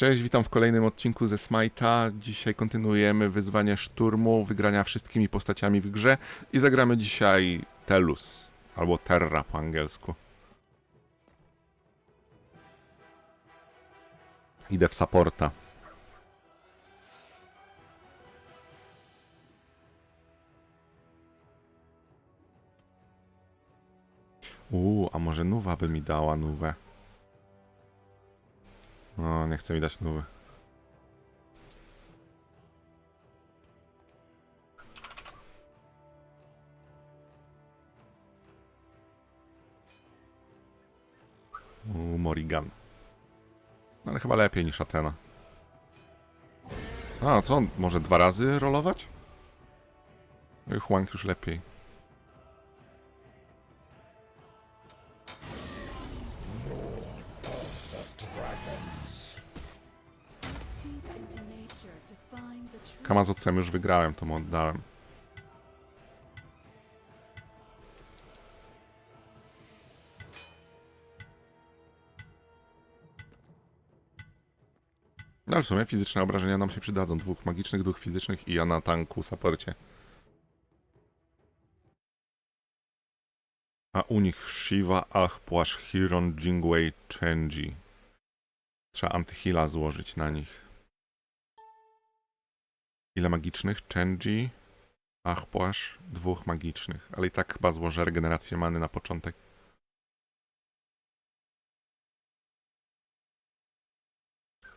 Cześć, witam w kolejnym odcinku ze Smite'a. Dzisiaj kontynuujemy wyzwanie szturmu, wygrania wszystkimi postaciami w grze i zagramy dzisiaj Telus, albo Terra po angielsku. Idę w supporta. Uuu, a może Nuwa by mi dała Nuwę? No, nie chce mi dać. Uuu, Morrigan. No, ale chyba lepiej niż Atena. A, co on? Może dwa razy rolować? Huang już lepiej. Kamazocem już wygrałem, to mu oddałem. No ale w sumie fizyczne obrażenia nam się przydadzą. Dwóch magicznych, dwóch fizycznych i ja na tanku, saporcie. A u nich Shiva, Ach, Płasz, Hiron, Jingwei, Chenji. Trzeba antyhila złożyć na nich. Ile magicznych? Chenji, Achpłasz, dwóch magicznych. Ale i tak chyba złożę regenerację many na początek.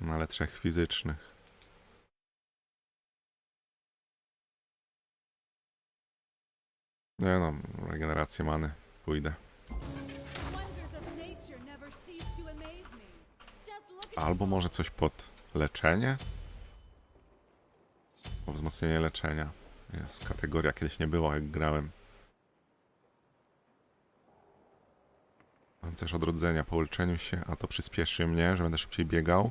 No ale trzech fizycznych. Nie no, regenerację many. Pójdę. Albo może coś pod leczenie? Bo wzmocnienie leczenia. Jest kategoria, kiedyś nie było, jak grałem. Pancerz odrodzenia po uleczeniu się, a to przyspieszy mnie, że będę szybciej biegał.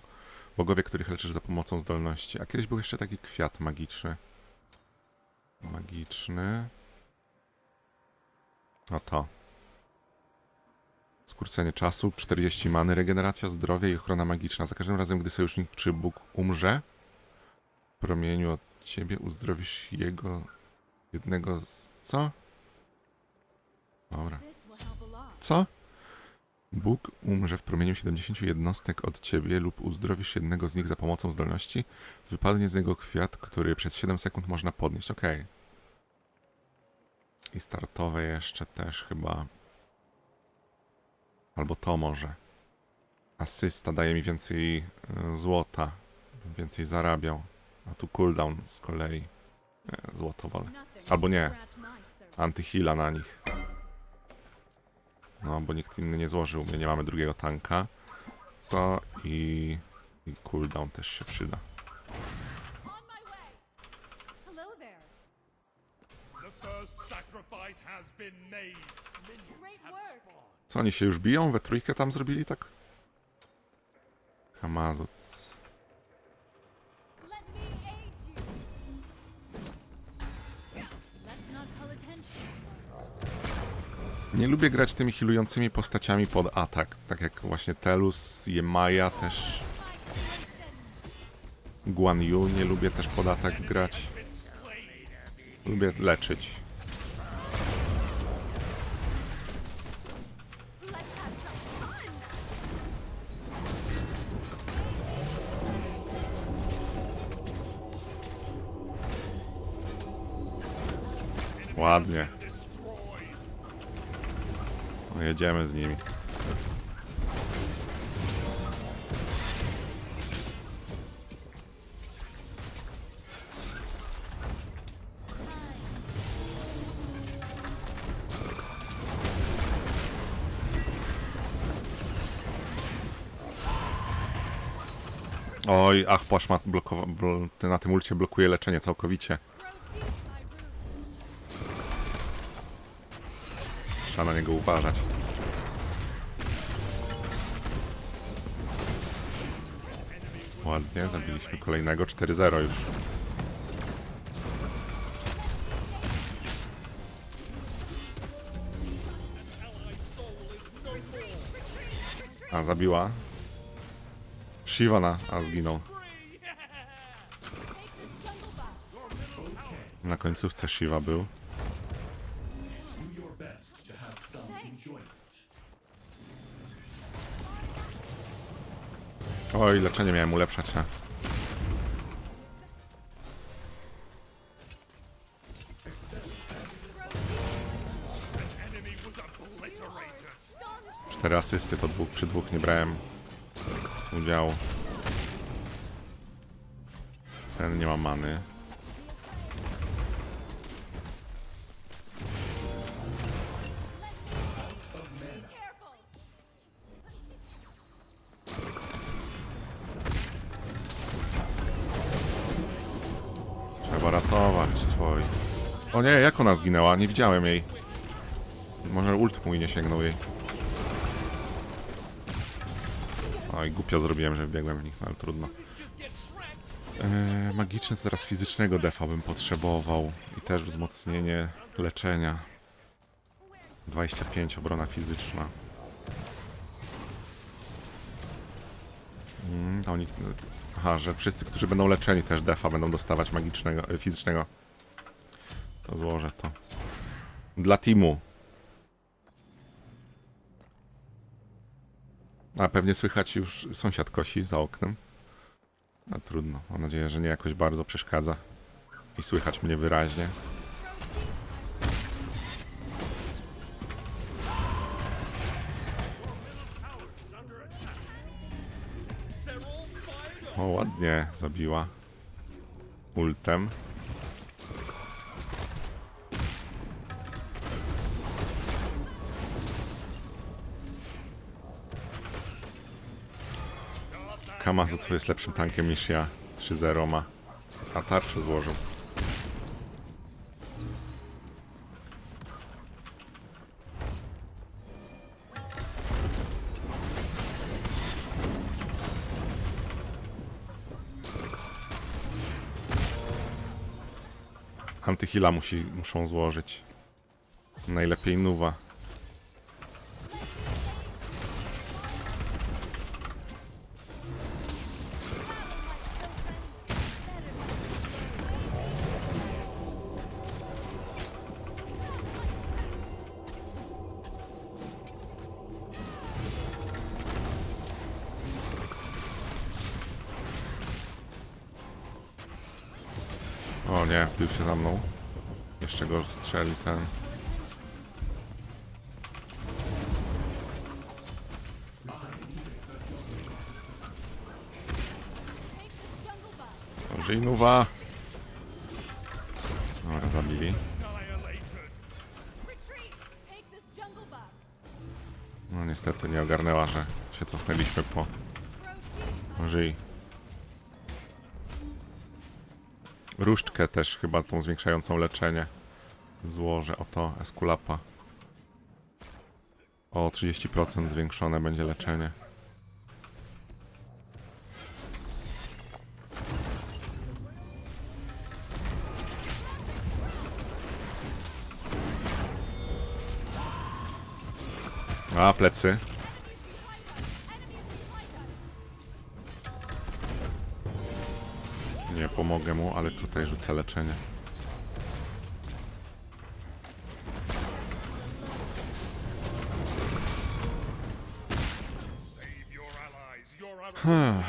Bogowie, których leczysz za pomocą zdolności. A kiedyś był jeszcze taki kwiat magiczny. Magiczny. No to. Skrócenie czasu, 40 many, regeneracja zdrowia i ochrona magiczna. Za każdym razem, gdy sojusznik czy Bóg umrze, w promieniu od ciebie uzdrowisz jego jednego z... Co? Dobra. Co? Bóg umrze w promieniu 70 jednostek od ciebie lub uzdrowisz jednego z nich za pomocą zdolności, wypadnie z niego kwiat, który przez 7 sekund można podnieść. Okej. I startowe jeszcze też chyba. Albo to może. Asysta daje mi więcej y, złota. Więcej zarabiał. A tu cooldown z kolei. Wolę. Nothing Albo nie. Antyhila na nich. No, bo nikt inny nie złożył. My nie mamy drugiego tanka. To i, i cooldown też się przyda. Co, oni się już biją? We trójkę tam zrobili tak? Hamazuc. Nie lubię grać tymi healującymi postaciami pod atak. Tak jak właśnie Telus, Jemaja też. Guan Yu nie lubię też pod atak grać. Lubię leczyć. Ładnie. Jedziemy z nimi. Oj, ach, płaszcz ma blokowa- bl- na tym ulcie blokuje leczenie całkowicie. Trzeba na niego uważać. Ładnie, zabiliśmy kolejnego 4-0 już. A, zabiła. Shiva na... a zginął. Na końcówce Shiva był. Oj, leczenie miałem ulepszać, a. Cztery asysty, to dwóch przy dwóch nie brałem udziału. Ten nie ma many. Trzeba ratować swoich. O nie, jak ona zginęła? Nie widziałem jej. Może ult mój nie sięgnął jej. Oj, głupio zrobiłem, że wbiegłem w nich, no ale trudno. Eee, magiczny to teraz fizycznego defa bym potrzebował. I też wzmocnienie leczenia. 25 obrona fizyczna. Mm, oni... Aha, że wszyscy, którzy będą leczeni też defa będą dostawać magicznego, e, fizycznego. To złożę to. Dla teamu. A pewnie słychać już sąsiad kosi za oknem. A trudno. Mam nadzieję, że nie jakoś bardzo przeszkadza. I słychać mnie wyraźnie. O, ładnie zabiła. Ultem. Kamazo co jest lepszym tankiem niż ja. 3-0 ma. A tarczę złożył. Antyhila musi, muszą złożyć. Najlepiej Nuwa. Nie, wbił się za mną. Jeszcze go strzeli ten. Jungle buff. Żyj Nuwa. Dobra, zabili. No niestety nie ogarnęła, że się cofnęliśmy po żyj. Różdżkę też chyba tą zwiększającą leczenie. Złożę oto Eskulapa. O 30% zwiększone będzie leczenie. A, plecy. Pomogę mu, ale tutaj rzucę leczenie. Allies.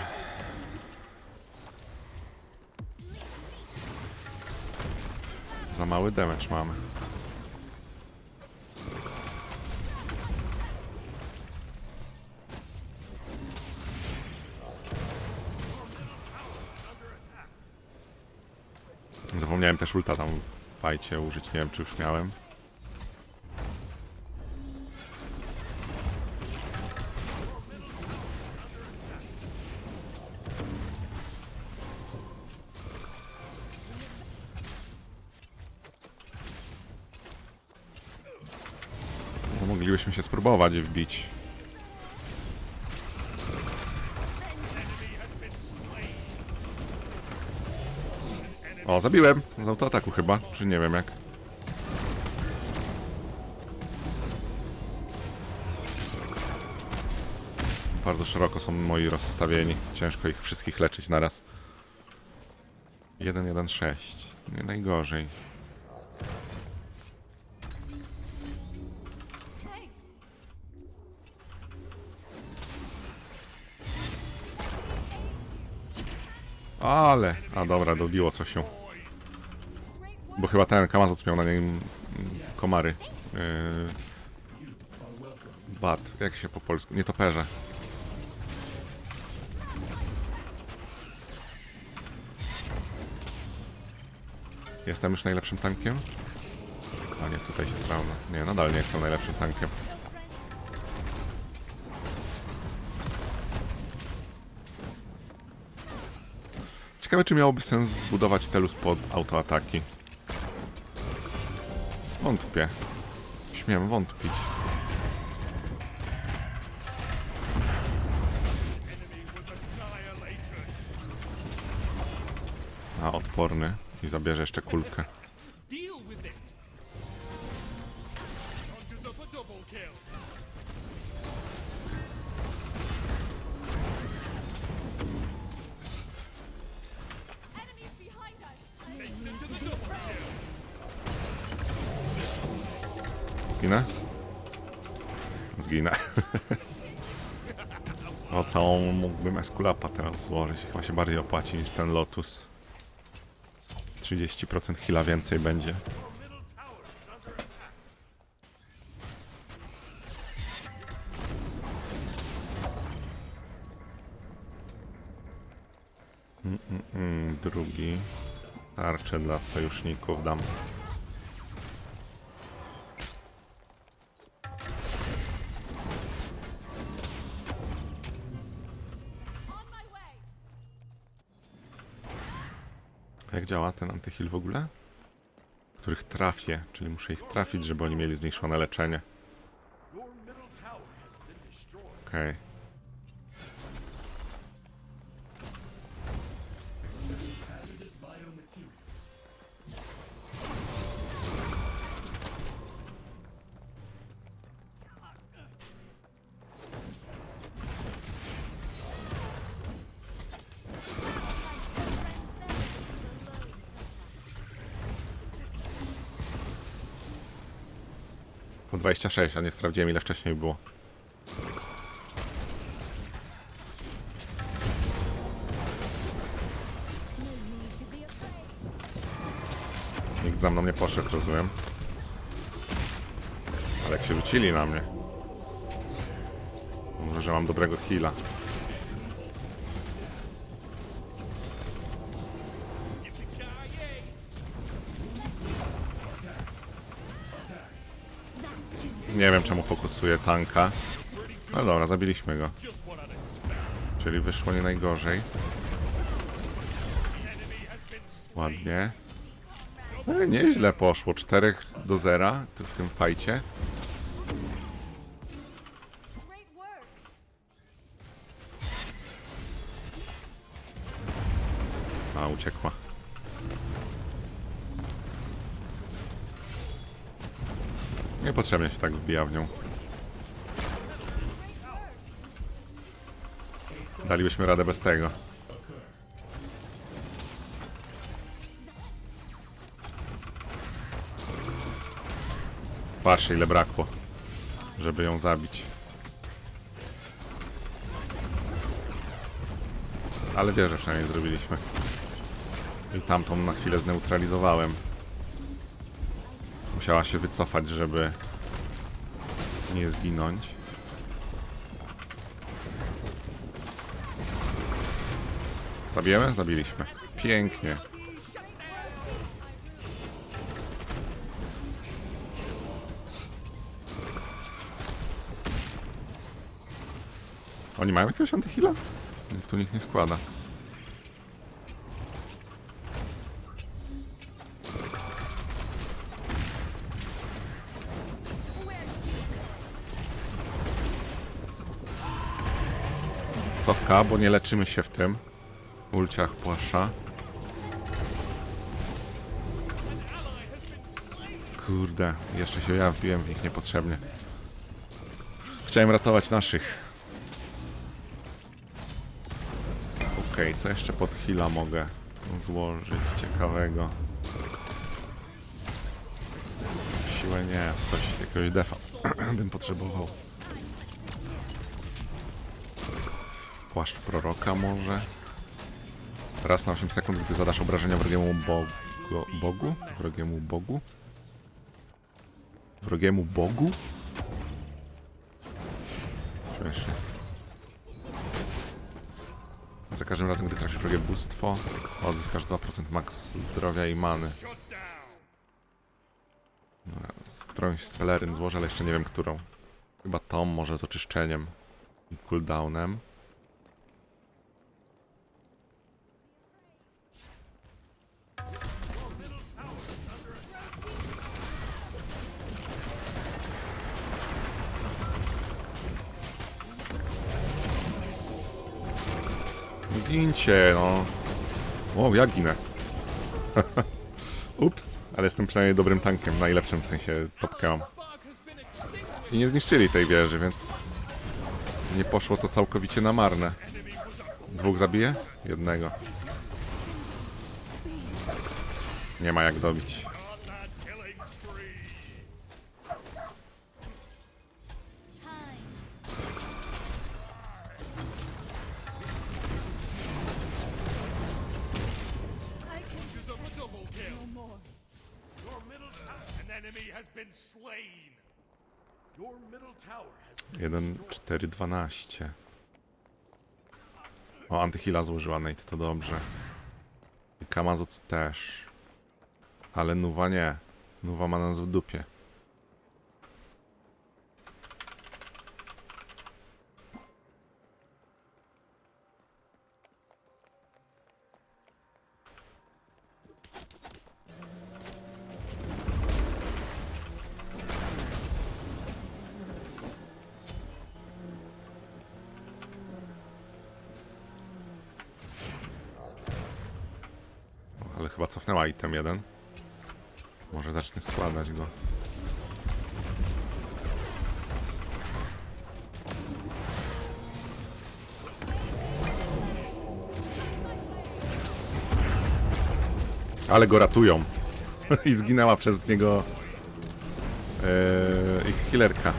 Za mały damage mamy. Też ulta tam w fajcie użyć, nie wiem czy już miałem. Moglibyśmy się spróbować wbić. O, zabiłem! Z autoataku chyba, czy nie wiem jak. Bardzo szeroko są moi rozstawieni. Ciężko ich wszystkich leczyć naraz. 1-1-6. Nie najgorzej. Ale... A dobra, dobiło coś się. Bo chyba ten Kamazoc miał na nim komary. Yy... Bat. Jak się po polsku? Nietoperze. Jestem już najlepszym tankiem? A nie, tutaj się sprawdza. Nie, nadal nie jestem najlepszym tankiem. Ciekawe, czy miałoby sens zbudować Telus pod autoataki. Wątpię. Śmiem wątpić. A, odporny. I zabierze jeszcze kulkę. Mógłbym Eskulapa teraz złożyć. Chyba się bardziej opłaci niż ten Lotus. 30% heala więcej będzie. Mm, mm, mm, drugi. Tarczę dla sojuszników dam. Działa ten antyheal w ogóle? Których trafię, czyli muszę ich trafić, żeby oni mieli zmniejszone leczenie. Okej. Po 26, a nie sprawdziłem ile wcześniej było. Nikt za mną nie poszedł, rozumiem. Ale jak się rzucili na mnie. Może, że mam dobrego heala. Nie wiem czemu fokusuję tanka. Ale dobra, zabiliśmy go. Czyli wyszło nie najgorzej. Ładnie. No, nieźle poszło. 4 do 0 w tym fajcie. A, uciekła. Niepotrzebnie się tak wbija w nią. Dalibyśmy radę bez tego. Patrzcie ile brakło, żeby ją zabić. Ale wierzę, przynajmniej zrobiliśmy. I tamtą na chwilę zneutralizowałem. Musiała się wycofać, żeby nie zginąć. Zabijemy? Zabiliśmy. Pięknie. Oni mają jakiegoś antyhila? Nikt tu nikt nie składa. Bo nie leczymy się w tym. Ulciach płasza. Kurde, jeszcze się ja wbiłem w nich niepotrzebnie. Chciałem ratować naszych. Okej, co jeszcze pod heala mogę złożyć ciekawego? Siłę nie, coś, jakiegoś defa bym potrzebował. Płaszcz proroka może? Raz na 8 sekund, gdy zadasz obrażenia wrogiemu bogu, bogu? Wrogiemu bogu? Wrogiemu bogu? Się? Za każdym razem, gdy trafisz wrogie bóstwo, odzyskasz 2% max zdrowia i many. Dobra, Z którąś z peleryn złożę, ale jeszcze nie wiem którą. Chyba tą może z oczyszczeniem i cooldownem. Gincie, no. O, ja ginę. Ups, ale jestem przynajmniej dobrym tankiem, najlepszym w sensie topkę. I nie zniszczyli tej wieży, więc nie poszło to całkowicie na marne. Dwóch zabije? Jednego. Nie ma jak dobić. 1, 4, 12. O, antyhila złożyła Nate, to dobrze. I Kamazuc też. Ale Nuwa nie. Nuwa ma nas w dupie. Ale chyba cofnęła item jeden. Może zacznę składać go. Ale go ratują. I zginęła przez niego yy, ich healerka.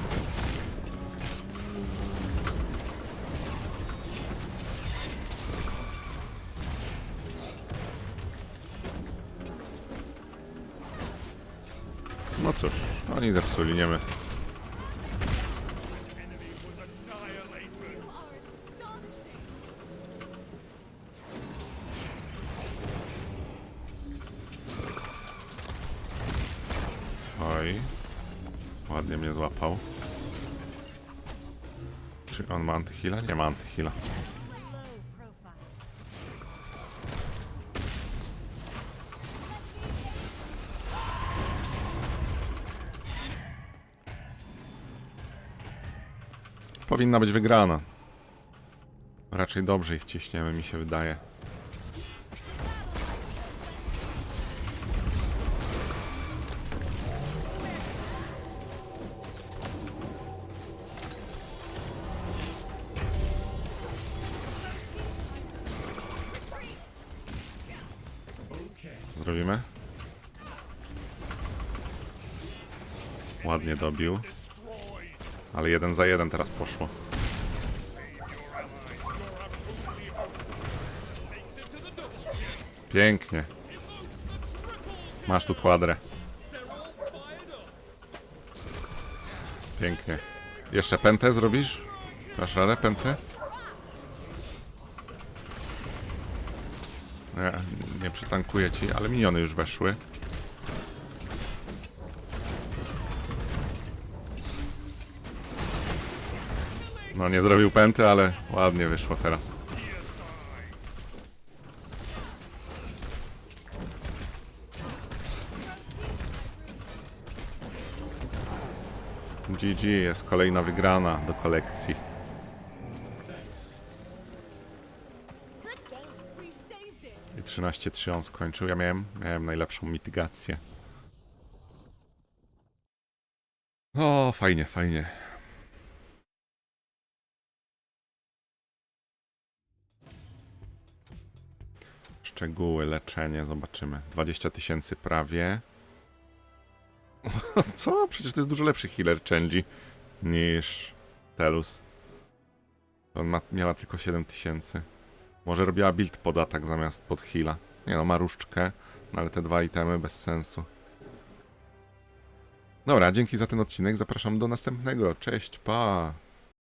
Oni zepsuli, nie my. Oj. Ładnie mnie złapał. Czy on ma antyhila? Nie ma antyhila. Powinna być wygrana. Raczej dobrze ich ciśniemy, mi się wydaje. Zrobimy? Ładnie dobił. Ale jeden za jeden teraz poszło. Pięknie. Masz tu kwadrę. Pięknie. Jeszcze pętę zrobisz? Masz radę pętę? Nie, nie przytankuję ci, ale miniony już weszły. No nie zrobił pęty, ale ładnie wyszło teraz. GG, jest kolejna wygrana do kolekcji. I 13-3 on skończył. Ja miałem, miałem najlepszą mitygację. O, fajnie, fajnie. Szczegóły, leczenie, zobaczymy. 20 tysięcy prawie. Co? Przecież to jest dużo lepszy healer Chenji niż Telus. On ma, miała tylko 7 tysięcy. Może robiła build pod atak zamiast pod heala. Nie no, ma różdżkę, no ale te dwa itemy bez sensu. Dobra, dzięki za ten odcinek. Zapraszam do następnego. Cześć, pa!